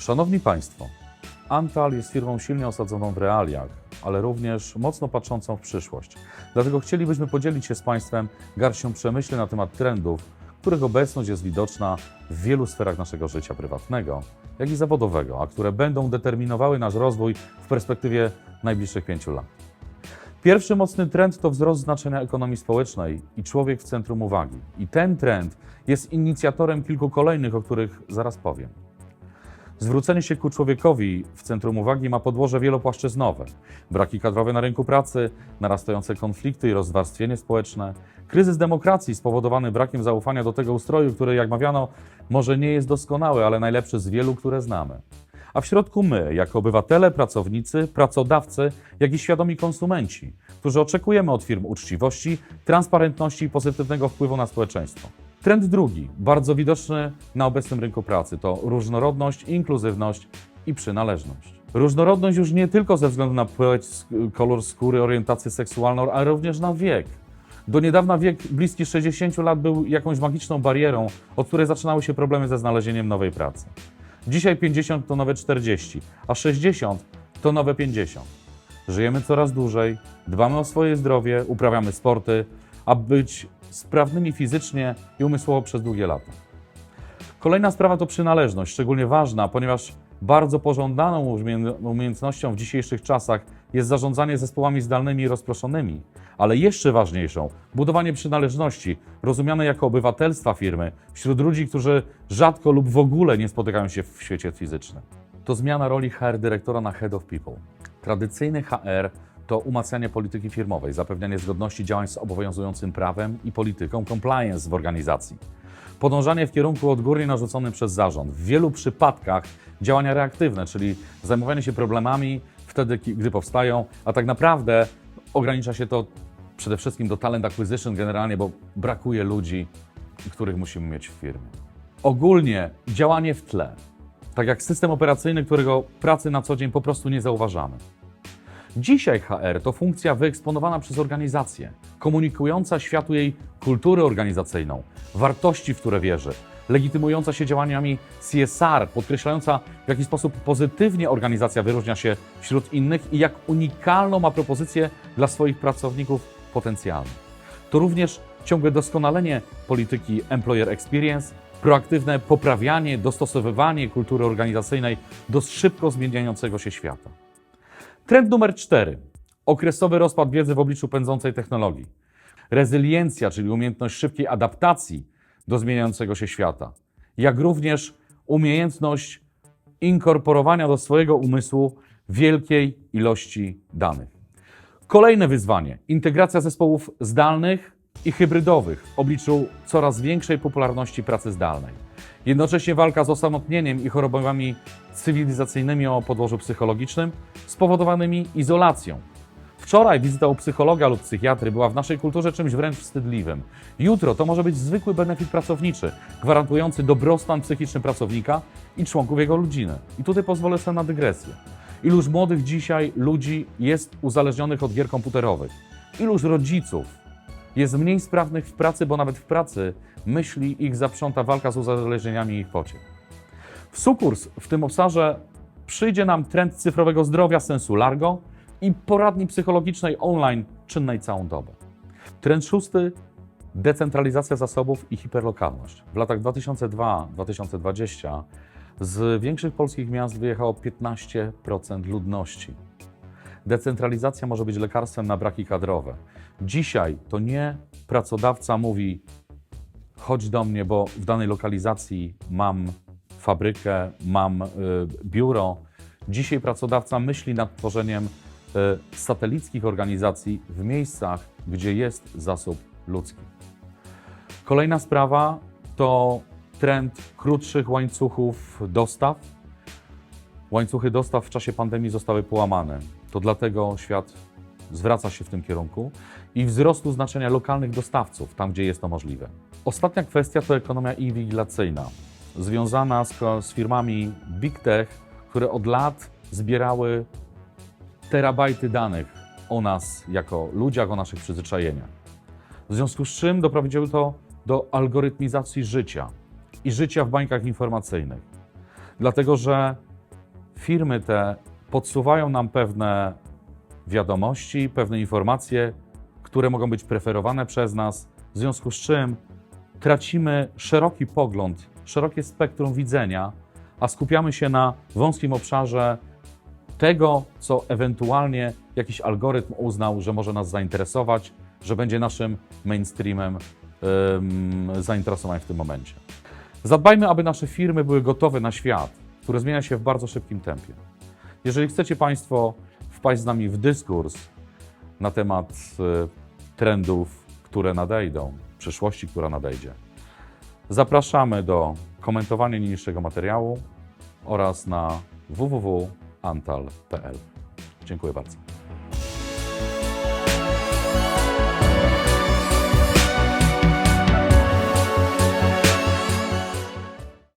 Szanowni Państwo, Antal jest firmą silnie osadzoną w realiach, ale również mocno patrzącą w przyszłość. Dlatego chcielibyśmy podzielić się z Państwem garścią przemyśleń na temat trendów, których obecność jest widoczna w wielu sferach naszego życia prywatnego, jak i zawodowego, a które będą determinowały nasz rozwój w perspektywie najbliższych pięciu lat. Pierwszy mocny trend to wzrost znaczenia ekonomii społecznej i człowiek w centrum uwagi. I ten trend jest inicjatorem kilku kolejnych, o których zaraz powiem. Zwrócenie się ku człowiekowi w centrum uwagi ma podłoże wielopłaszczyznowe. Braki kadrowe na rynku pracy, narastające konflikty i rozwarstwienie społeczne, kryzys demokracji spowodowany brakiem zaufania do tego ustroju, który, jak mawiano, może nie jest doskonały, ale najlepszy z wielu, które znamy. A w środku my, jako obywatele, pracownicy, pracodawcy, jak i świadomi konsumenci, którzy oczekujemy od firm uczciwości, transparentności i pozytywnego wpływu na społeczeństwo. Trend drugi, bardzo widoczny na obecnym rynku pracy, to różnorodność, inkluzywność i przynależność. Różnorodność już nie tylko ze względu na płeć, kolor skóry, orientację seksualną, ale również na wiek. Do niedawna wiek bliski 60 lat był jakąś magiczną barierą, od której zaczynały się problemy ze znalezieniem nowej pracy. Dzisiaj 50 to nowe 40, a 60 to nowe 50. Żyjemy coraz dłużej, dbamy o swoje zdrowie, uprawiamy sporty, aby być sprawnymi fizycznie i umysłowo przez długie lata. Kolejna sprawa to przynależność, szczególnie ważna, ponieważ bardzo pożądaną umie- umiejętnością w dzisiejszych czasach jest zarządzanie zespołami zdalnymi i rozproszonymi, ale jeszcze ważniejszą budowanie przynależności, rozumiane jako obywatelstwa firmy wśród ludzi, którzy rzadko lub w ogóle nie spotykają się w świecie fizycznym. To zmiana roli HR dyrektora na Head of People. Tradycyjny HR to umacnianie polityki firmowej, zapewnianie zgodności działań z obowiązującym prawem i polityką compliance w organizacji. Podążanie w kierunku odgórnie narzuconym przez zarząd. W wielu przypadkach działania reaktywne, czyli zajmowanie się problemami wtedy, gdy powstają, a tak naprawdę ogranicza się to przede wszystkim do talent acquisition generalnie, bo brakuje ludzi, których musimy mieć w firmie. Ogólnie działanie w tle, tak jak system operacyjny, którego pracy na co dzień po prostu nie zauważamy. Dzisiaj HR to funkcja wyeksponowana przez organizację, komunikująca światu jej kulturę organizacyjną, wartości, w które wierzy, legitymująca się działaniami CSR, podkreślająca w jaki sposób pozytywnie organizacja wyróżnia się wśród innych i jak unikalną ma propozycję dla swoich pracowników potencjalnych. To również ciągłe doskonalenie polityki Employer Experience, proaktywne poprawianie, dostosowywanie kultury organizacyjnej do szybko zmieniającego się świata. Trend numer cztery. Okresowy rozpad wiedzy w obliczu pędzącej technologii. Rezyliencja, czyli umiejętność szybkiej adaptacji do zmieniającego się świata. Jak również umiejętność inkorporowania do swojego umysłu wielkiej ilości danych. Kolejne wyzwanie integracja zespołów zdalnych i hybrydowych w obliczu coraz większej popularności pracy zdalnej. Jednocześnie walka z osamotnieniem i chorobami cywilizacyjnymi o podłożu psychologicznym spowodowanymi izolacją. Wczoraj wizyta u psychologa lub psychiatry była w naszej kulturze czymś wręcz wstydliwym. Jutro to może być zwykły benefit pracowniczy, gwarantujący dobrostan psychiczny pracownika i członków jego rodziny. I tutaj pozwolę sobie na dygresję. Iluż młodych dzisiaj ludzi jest uzależnionych od gier komputerowych? Iluż rodziców jest mniej sprawnych w pracy, bo nawet w pracy myśli ich zaprząta walka z uzależnieniami ich pociech. W sukurs w tym obszarze przyjdzie nam trend cyfrowego zdrowia sensu largo i poradni psychologicznej online czynnej całą dobę. Trend szósty decentralizacja zasobów i hiperlokalność. W latach 2002-2020 z większych polskich miast wyjechało 15% ludności. Decentralizacja może być lekarstwem na braki kadrowe. Dzisiaj to nie pracodawca mówi: chodź do mnie, bo w danej lokalizacji mam fabrykę, mam y, biuro. Dzisiaj pracodawca myśli nad tworzeniem y, satelickich organizacji w miejscach, gdzie jest zasób ludzki. Kolejna sprawa to trend krótszych łańcuchów dostaw. Łańcuchy dostaw w czasie pandemii zostały połamane. To dlatego świat zwraca się w tym kierunku i wzrostu znaczenia lokalnych dostawców, tam gdzie jest to możliwe. Ostatnia kwestia to ekonomia inwigilacyjna, związana z, z firmami Big Tech, które od lat zbierały terabajty danych o nas jako ludziach, o naszych przyzwyczajeniach. W związku z czym doprowadziło to do algorytmizacji życia i życia w bańkach informacyjnych. Dlatego, że firmy te podsuwają nam pewne wiadomości, pewne informacje, które mogą być preferowane przez nas, w związku z czym tracimy szeroki pogląd, szerokie spektrum widzenia, a skupiamy się na wąskim obszarze tego, co ewentualnie jakiś algorytm uznał, że może nas zainteresować, że będzie naszym mainstreamem ym, zainteresowań w tym momencie. Zadbajmy, aby nasze firmy były gotowe na świat, który zmienia się w bardzo szybkim tempie. Jeżeli chcecie Państwo wpaść z nami w dyskurs na temat y, trendów, które nadejdą, przyszłości, która nadejdzie, zapraszamy do komentowania niniejszego materiału oraz na www.antal.pl. Dziękuję bardzo.